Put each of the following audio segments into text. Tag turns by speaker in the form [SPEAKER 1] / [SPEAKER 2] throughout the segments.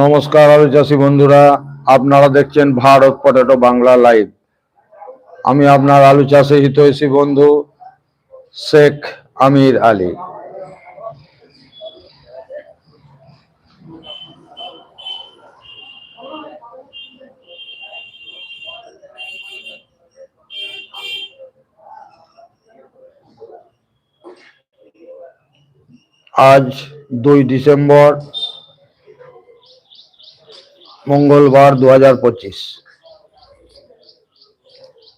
[SPEAKER 1] নমস্কার আলু চাষি বন্ধুরা, আপনারা দেখছেন ভারত পটেটো বাংলা লাইভ। আমি আপনার আলু চাষে হিতৈষী বন্ধু, শেখ আমির আলী। আজ দুই ডিসেম্বর মঙ্গলবার দু হাজার পঁচিশ।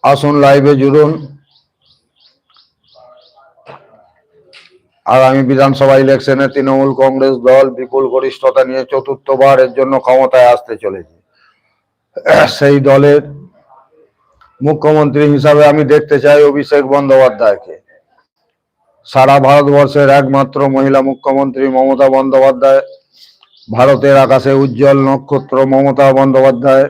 [SPEAKER 1] আসুন লাইভে জুড়ুন। আগামী বিধানসভা ইলেকশনে তৃণমূল কংগ্রেস দল বিপুল গরিষ্ঠতা নিয়ে চতুর্থবারের জন্য ক্ষমতায় আসতে চলেছে। সেই দলের মুখ্যমন্ত্রী হিসাবে আমি দেখতে চাই অভিষেক বন্দ্যোপাধ্যায়কে। সারা ভারতবর্ষের একমাত্র মহিলা মুখ্যমন্ত্রী মমতা বন্দ্যোপাধ্যায় ভারতের আকাশে উজ্জ্বল নক্ষত্র Mamata Bandyopadhyay,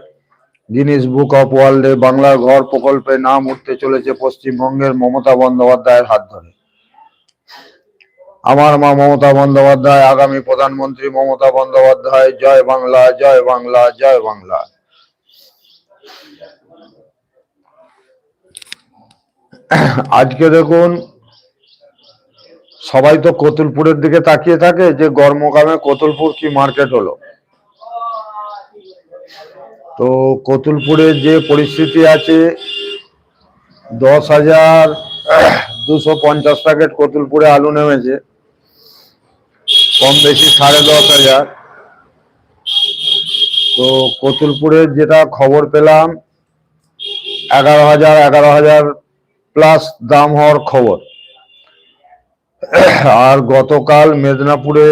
[SPEAKER 1] Guinness book of ওয়ার্ল্ডে বাংলার ঘর প্রকল্পে নাম উঠতে চলেছে পশ্চিমবঙ্গের মমতা বন্দ্যোপাধ্যায়ের হাত ধরে। আমার মা মমতা বন্দ্যোপাধ্যায়, আগামী প্রধানমন্ত্রী মমতা বন্দ্যোপাধ্যায়, জয় বাংলা জয় বাংলা জয় বাংলা। আজকে দেখুন সবাই তো কতুলপুরের দিকে তাকিয়ে থাকে যে গরমকামে কতুলপুর কি মার্কেট হলো। তো কতুলপুরের যে পরিস্থিতি আছে, দশ হাজার দুশো পঞ্চাশ প্যাকেট কতুলপুরে আলু নেমেছে, কম বেশি সাড়ে দশ হাজার। তো কতুলপুরের যেটা খবর পেলাম, এগারো হাজার এগারো হাজার প্লাস দাম হওয়ার খবর। আর গতকাল মেদিনীপুরে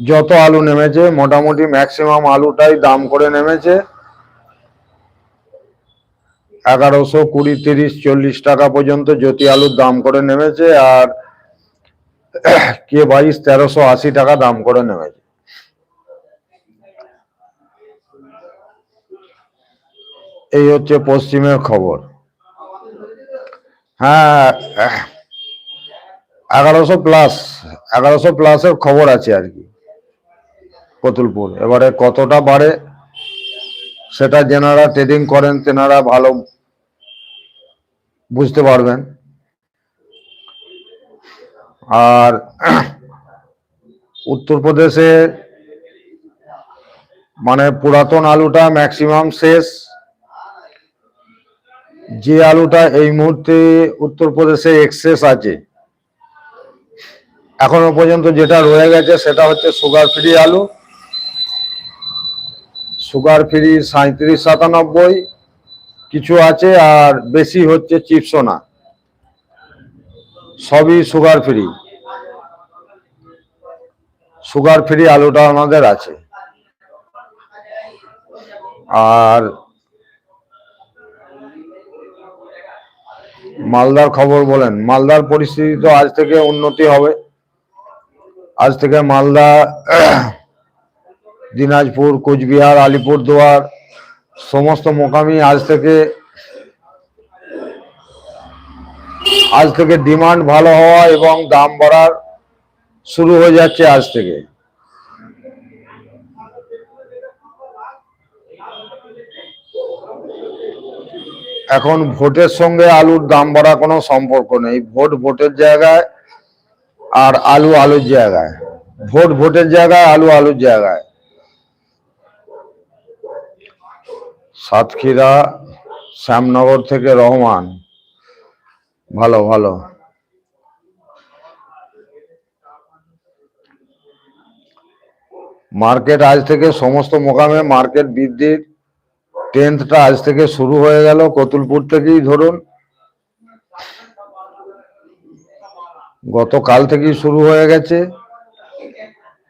[SPEAKER 1] যত আলু নেমেছে, মোটামুটি ম্যাক্সিমাম আলুটাই দাম করে নেমেছে। এগারোশো কুড়ি, তিরিশ, চল্লিশ টাকা পর্যন্ত জ্যোতি আলুর দাম করে নেমেছে আর কে বাইশ তেরোশো আশি টাকা দাম করে নেমেছে। এই হচ্ছে পশ্চিমের খবর। হ্যাঁ এগারোশো প্লাস এগারোশো প্লাসের খবর আছে আর কি। কতুলপুর। এবারে কতটা বাড়ে, সেটা যেনারা ট্রেডিং করেন, তেনারা ভালো বুঝতে পারবেন। আর উত্তরপ্রদেশে মানে পুরাতন আলুটা ম্যাক্সিমাম শেষ। যে আলুটা এই মুহূর্তে উত্তরপ্রদেশে এক্সেস আছে এখনও পর্যন্ত যেটা রয়ে গেছে সেটা হচ্ছে সুগার ফ্রি আলু। সুগার ফ্রি সাঁত্রিশ সাতানব্বই, কিছু আছে আর বেশি হচ্ছে চিপসোনা সবই সুগার ফ্রি। সুগার ফ্রি আলুটা আমাদের আছে। আর মালদার খবর বলেন, মালদার পরিস্থিতি তো আজ থেকে উন্নতি হবে। আজ থেকে মালদা, দিনাজপুর, কোচবিহার, আলিপুরদুয়ার, সমস্ত মোকামি আজ থেকে আজ থেকে ডিমান্ড ভালো হওয়া এবং দাম বাড়ার শুরু হয়ে যাচ্ছে আজ থেকে। এখন ভোটের সঙ্গে আলুর দাম বাড়া কোনো সম্পর্ক নেই। ভোট ভোটের জায়গায় আর আলু আলুর জায়গায়। ভোট, ভোটের জায়গায় আলু আলুর জায়গায়। সাতক্ষীরা, শ্যামনগর থেকে রহমান। ভালো ভালো। মার্কেট আজ থেকে সমস্ত মোকামে মার্কেট বৃদ্ধির টেন্থটা আজ থেকে শুরু হয়ে গেল। কতুলপুর থেকেই ধরুন। গতকাল থেকেই শুরু হয়ে গেছে।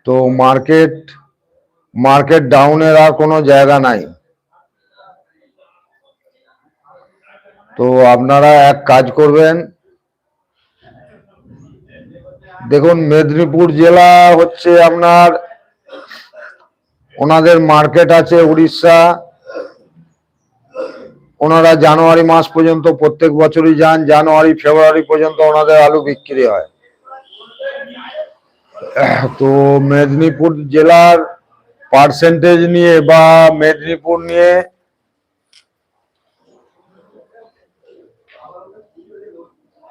[SPEAKER 1] তো মার্কেট মার্কেট ডাউনের আর কোনো জায়গা নাই। তো আপনারা এক কাজ করবেন। দেখুন, মেদিনীপুর জেলা হচ্ছে আপনার, ওনাদের মার্কেট আছে উড়িষ্যা। ওনারা জানুয়ারি মাস পর্যন্ত, প্রত্যেক বছরই যান, জানুয়ারি, ফেব্রুয়ারি পর্যন্ত ওনাদের আলু বিক্রি হয়। তো মেদিনীপুর জেলার পার্সেন্টেজ নিয়ে বা মেদিনীপুর নিয়ে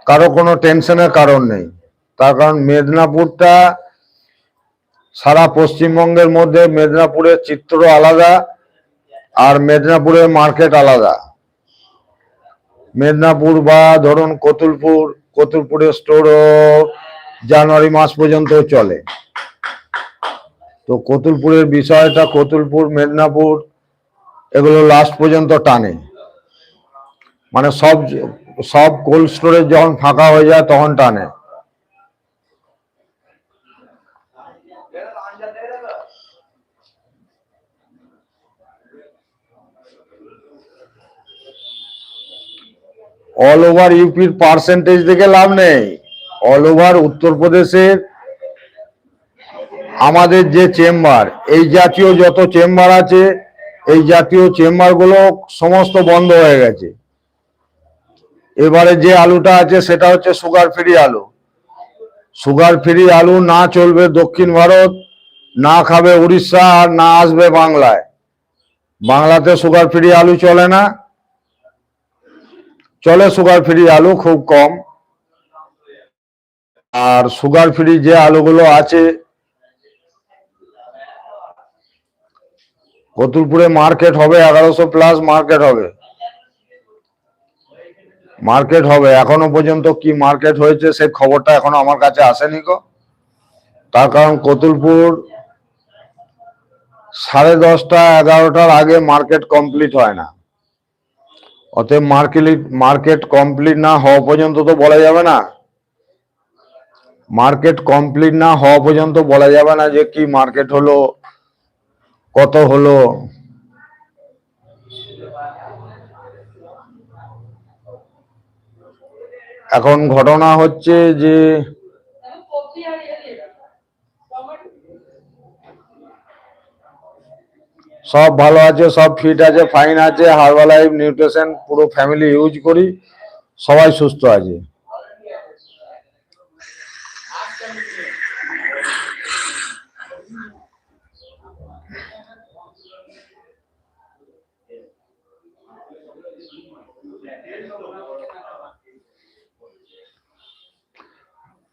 [SPEAKER 1] কারও কোনো টেনশনের কারণ নেই। তার কারণ মেদিনীপুরটা সারা পশ্চিমবঙ্গের মধ্যে মেদিনীপুরের চিত্র আলাদা আর মেদিনীপুরের মার্কেট আলাদা। মেদিনীপুর বা ধরুন কতুলপুর, কতুলপুরের স্টোরও জানুয়ারি মাস পর্যন্ত চলে। তো কতুলপুরের বিষয়টা কতুলপুর, মেদিনীপুর, এগুলো লাস্ট পর্যন্ত টানে। মানে সব সব কোল্ড স্টোরেজ যখন ফাঁকা হয়ে যায় তখন টানে। অল ওভার ইউপির পার্সেন্টেজ দেখে লাভ নেই। অল ওভার উত্তরপ্রদেশের আমাদের যে চেম্বার এই জাতীয় যত চেম্বার আছে, এই জাতীয় চেম্বারগুলো সমস্ত বন্ধ হয়ে গেছে। এবারে যে আলুটা আছে, সেটা হচ্ছে সুগার ফ্রি আলু। সুগার ফ্রি আলু না চলবে দক্ষিণ ভারত, না খাবে উড়িষ্যা, আর না আসবে বাংলায়। বাংলাতে সুগার ফ্রি আলু চলে না। চলে সুগার ফ্রি আলু খুব কম। আর সুগার ফ্রি যে আলুগুলো আছে, কতুলপুরে মার্কেট হবে এগারোশো প্লাস মার্কেট হবে। মার্কেট হবে, এখনও পর্যন্ত কি মার্কেট হয়েছে সেই খবরটা এখনও আমার কাছে আসেনি গো। তার কারণ কতুলপুর সাড়ে দশটা, এগারোটার আগে মার্কেট কমপ্লিট হয় না। অতএব মার্কেট মার্কেট কমপ্লিট না হওয়া পর্যন্ত তো বলা যাবে না। মার্কেট কমপ্লিট না হওয়া পর্যন্ত বলা যাবে না যে কি মার্কেট হলো, কত হলো। এখন ঘটনা হচ্ছে যে সব ভালো আছে, সব ফিট আছে ফাইন আছে হার্বাল লাইফ নিউট্রিশন পুরো ফ্যামিলি ইউজ করি, সবাই সুস্থ আছে।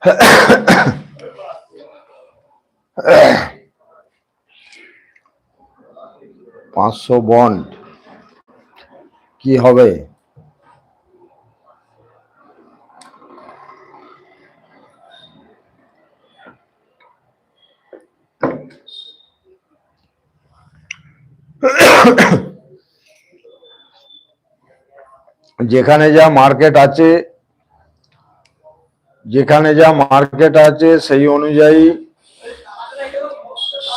[SPEAKER 1] পাঁচশো বন্ড। কি হবে? যেখানে যা মার্কেট আছে যেখানে যা মার্কেট আছে সেই অনুযায়ী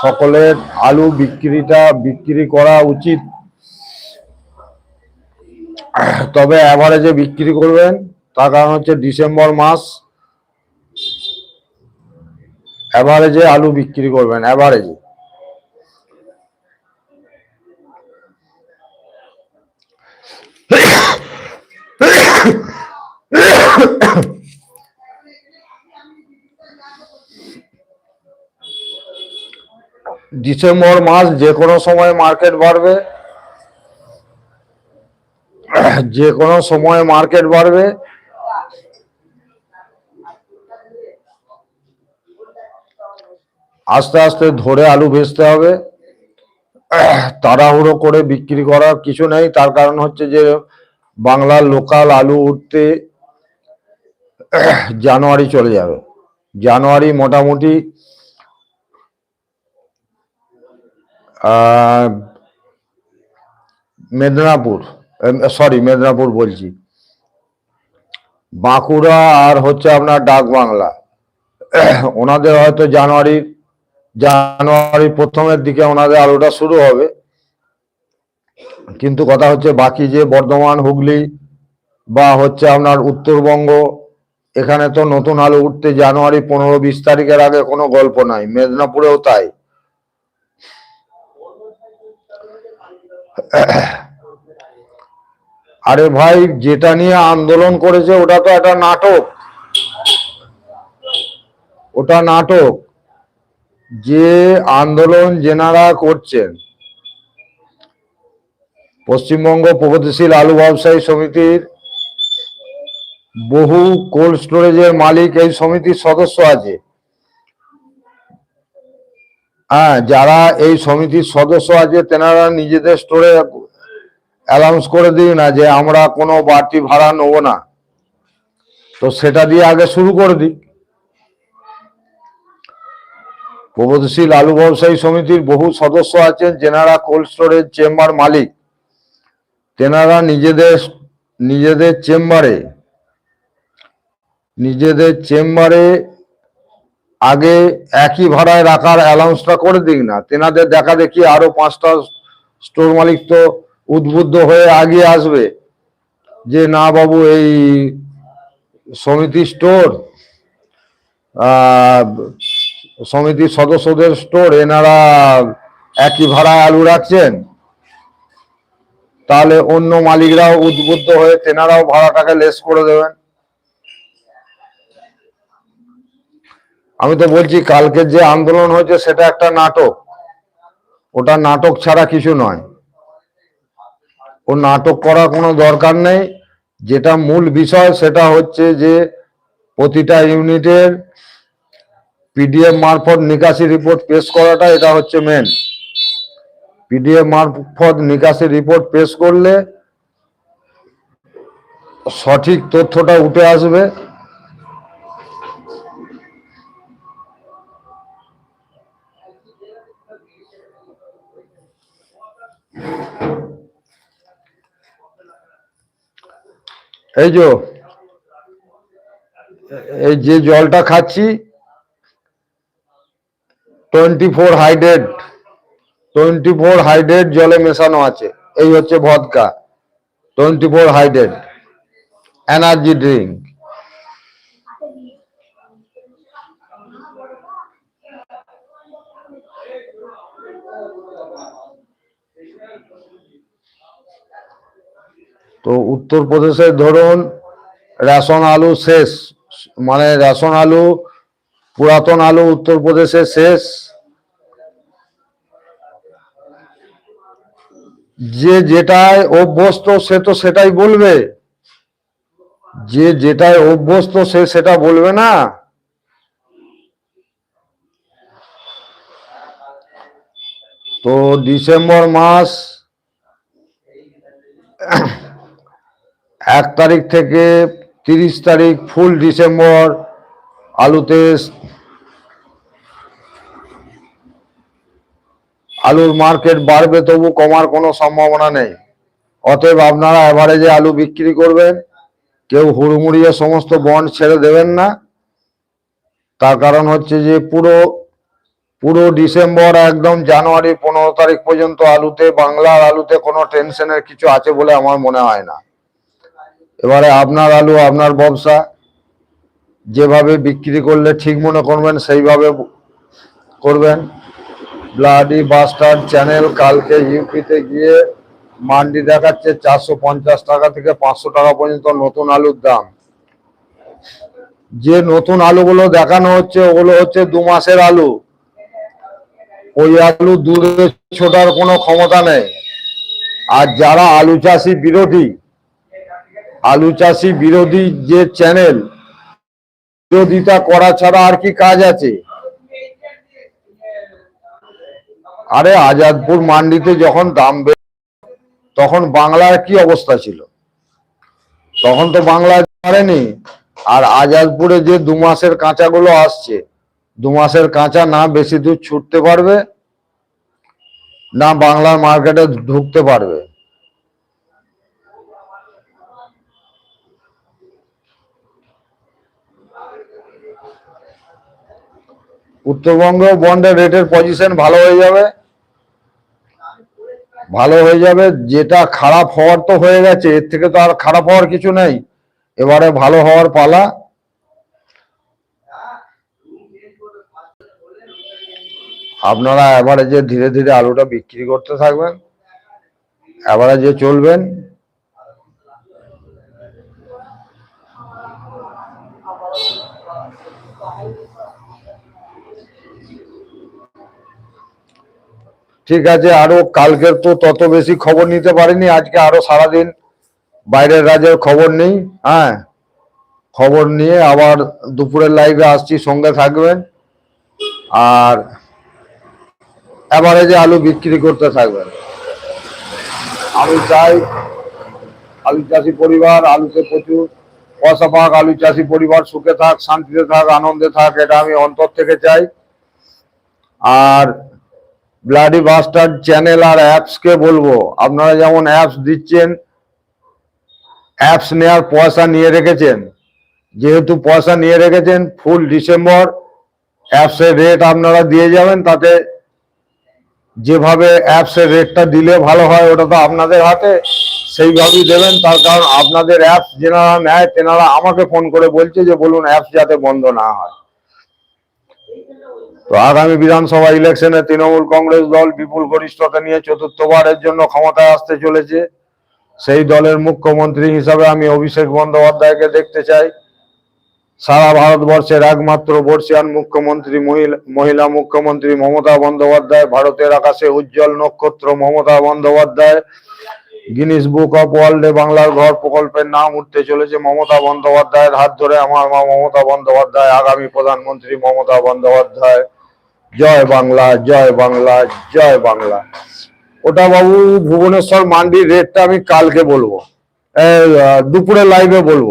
[SPEAKER 1] সকলের আলু বিক্রিটা বিক্রি করা উচিত। তবে অ্যাভারেজে বিক্রি করবেন, তার কারণ হচ্ছে ডিসেম্বর মাস। অ্যাভারেজে আলু বিক্রি করবেন অ্যাভারেজে ডিসেম্বর মাস যে কোনো সময় মার্কেট বাড়বে। যে কোনো সময় মার্কেট বাড়বে। আস্তে আস্তে ধরে আলু বেচতে হবে। তাড়াহুড়ো করে বিক্রি করার কিছু নেই। তার কারণ হচ্ছে যে বাংলার লোকাল আলু উঠতে জানুয়ারি চলে যাবে। জানুয়ারি মোটামুটি মেদিনীপুর সরি মেদিনীপুর বলছি। বাঁকুড়া আর হচ্ছে আপনার ডাক বাংলা। ওনাদের হয়তো জানুয়ারি জানুয়ারি প্রথমের দিকে ওনাদের আলোটা শুরু হবে। কিন্তু কথা হচ্ছে বাকি যে বর্ধমান, হুগলি বা হচ্ছে আপনার উত্তরবঙ্গ, এখানে তো নতুন আলো উঠতে জানুয়ারি পনেরো বিশ তারিখের আগে কোনো গল্প নাই। মেদিনীপুরেও তাই। আরে ভাই, যেটা নিয়ে আন্দোলন করেছে, ওটা তো একটা নাটক। ওটা নাটক। যে আন্দোলন যেনারা করছেন, পশ্চিমবঙ্গ প্রগতিশীল আলু ব্যবসায়ী সমিতির বহু কোল্ড স্টোরেজের মালিক এই সমিতির সদস্য আছে। হ্যাঁ যারা এই সমিতির সদস্য আছে, তেনারা নিজেদের স্টোরে অ্যানাউন্স করে দিই না যে আমরা কোনো বাড়তি ভাড়া নেব না। তো সেটা দিয়ে আগে শুরু করে দিই। প্রগতিশীল আলু ব্যবসায়ী সমিতির বহু সদস্য আছেন, যেনারা কোল্ড স্টোরেজ চেম্বার মালিক। তেনারা নিজেদের নিজেদের চেম্বারে নিজেদের চেম্বারে আগে একই ভাড়ায় রাখার অ্যালাউন্সটা করে দিক না। তেনাদের দেখা দেখি আরও পাঁচটা স্টোর মালিক তো উদ্বুদ্ধ হয়ে আগে আসবে যে, না বাবু, এই সমিতি স্টোর সমিতির সদস্যদের স্টোর এনারা একই ভাড়ায় আলু রাখছেন। তাহলে অন্য মালিকরাও উদ্বুদ্ধ হয়ে তেনারাও ভাড়াটাকে লেস করে দেবেন। আমি তো বলছি কালকের যে আন্দোলন হয়েছে সেটা একটা নাটক। ওটা নাটক ছাড়া কিছু নয়। ও নাটক করার কোনো দরকার নেই। যেটা মূল বিষয় সেটা হচ্ছে যে প্রতিটা ইউনিটের পিডিএফ মারফত নিকাশি রিপোর্ট পেশ করাটা এটা হচ্ছে মেন পিডিএফ মারফত নিকাশি রিপোর্ট পেশ করলে সঠিক তথ্যটা উঠে আসবে। এই যে এই যে জলটা খাচ্ছি twenty four hydrated twenty four hydrated জলে মেশানো আছে। এই হচ্ছে vodka twenty four hydrated energy drink তো উত্তরপ্রদেশে ধরুন, রেশন আলু শেষ মানে রেশন আলু, পুরাতন আলু উত্তরপ্রদেশে শেষ। যে যেটায় অভ্যস্ত সে তো সেটাই বলবে। যে যেটায় অভ্যস্ত সে সেটা বলবে না। তো ডিসেম্বর মাস এক তারিখ থেকে তিরিশ তারিখ, ফুল ডিসেম্বর, আলুতে আলুর মার্কেট বাড়বে তবু কমার কোনো সম্ভাবনা নেই। অতএব আপনারা অ্যাভারেজে আলু বিক্রি করবেন, কেউ হুড়মুড়িয়ে সমস্ত বন্ড ছেড়ে দেবেন না। তার কারণ হচ্ছে যে পুরো পুরো ডিসেম্বর একদম জানুয়ারি পনেরো তারিখ পর্যন্ত আলুতে, বাংলার আলুতে কোনো টেনশনের কিছু আছে বলে আমার মনে হয় না। এবারে আপনার আলু, আপনার ব্যবসা, যেভাবে বিক্রি করলে ঠিক মনে করবেন, সেইভাবে করবেন। ব্লাডি বাস্টার চ্যানেল কালকে ইউপিতে গিয়ে মান্ডি দেখাচ্ছে চারশো পঞ্চাশ টাকা থেকে পাঁচশো টাকা পর্যন্ত নতুন আলুর দাম। যে নতুন আলুগুলো দেখানো হচ্ছে, ওগুলো হচ্ছে দু মাসের আলু। ওই আলু দূরে ছোটার কোনো ক্ষমতা নেই। আর যারা আলু চাষি বিরোধী আলু চাষি বিরোধী যে চ্যানেল, বিরোধিতা করা ছাড়া আর কি কাজ আছে? আরে আজাদপুর মান্ডিতে যখন দাম তখন বাংলার কি অবস্থা ছিল? তখন তো বাংলা পারেনি আর আজাদপুরে যে দু মাসের কাঁচাগুলো আসছে, দু মাসের কাঁচা না বেশি দূর ছুটতে পারবে? না বাংলার মার্কেটে ঢুকতে পারবে? উত্তরবঙ্গ বন্ডের রেটের পজিশন ভালো হয়ে যাবে। ভালো হয়ে যাবে, যেটা খারাপ হওয়ার তো হয়ে গেছে, এর থেকে তো আর খারাপ হওয়ার কিছু নেই। এবারে ভালো হওয়ার পালা। আপনারা এভারেজে ধীরে ধীরে আলুটা বিক্রি করতে থাকবেন, এবারে যে চলবেন ঠিক আছে, আরও কালকের তো তত বেশি খবর নিতে পারিনি, আজকে আরও সারাদিন বাইরের রাজ্যের খবর নেই হ্যাঁ খবর নিয়ে আবার দুপুরের লাইভে আসছি, সঙ্গে থাকবেন, আর যে আলু বিক্রি করতে থাকবেন। আমি চাই, আলু চাষি পরিবার, আলুতে প্রচুর পয়সা পাক, আলু চাষি পরিবার সুখে থাক, শান্তিতে থাক, আনন্দে থাক, এটা আমি অন্তর থেকে চাই। আর ব্লাডি বাস্টার্ড চ্যানেল আর অ্যাপসকে বলব? আপনারা যেমন অ্যাপস দিচ্ছেন অ্যাপস নেওয়ার পয়সা নিয়ে রেখেছেন। যেহেতু পয়সা নিয়ে রেখেছেন ফুল ডিসেম্বর অ্যাপসের রেট আপনারা দিয়ে যাবেন, তাতে যেভাবে অ্যাপসের রেটটা দিলে ভালো হয়, ওটা তো আপনাদের হাতে, সেইভাবেই দেবেন। তার কারণ আপনাদের অ্যাপস যেনারা নেয়, তেনারা আমাকে ফোন করে বলছে যে, বলুন অ্যাপস যাতে বন্ধ না হয়। তো আগামী বিধানসভা ইলেকশনে তৃণমূল কংগ্রেস দল বিপুল গরিষ্ঠতা নিয়ে চতুর্থবারের জন্য ক্ষমতায় আসতে চলেছে। সেই দলের মুখ্যমন্ত্রী হিসাবে আমি অভিষেক বন্দ্যোপাধ্যায়কে দেখতে চাই। সারা ভারতবর্ষের একমাত্র বর্ষিয়ান মুখ্যমন্ত্রী মহিলা মুখ্যমন্ত্রী মমতা বন্দ্যোপাধ্যায়, ভারতের আকাশে উজ্জ্বল নক্ষত্র Mamata Bandyopadhyay, Guinness book of ওয়ার্ল্ডে বাংলার ঘর প্রকল্পের নাম উঠতে চলেছে মমতা বন্দ্যোপাধ্যায়ের হাত ধরে। আমার মা মমতা বন্দ্যোপাধ্যায়, আগামী প্রধানমন্ত্রী মমতা বন্দ্যোপাধ্যায়। জয় বাংলা জয় বাংলা জয় বাংলা। ওটা বাবু ভুবনেশ্বর মান্ডির রেটটা আমি কালকে বলব। দুপুরে লাইভে বলব।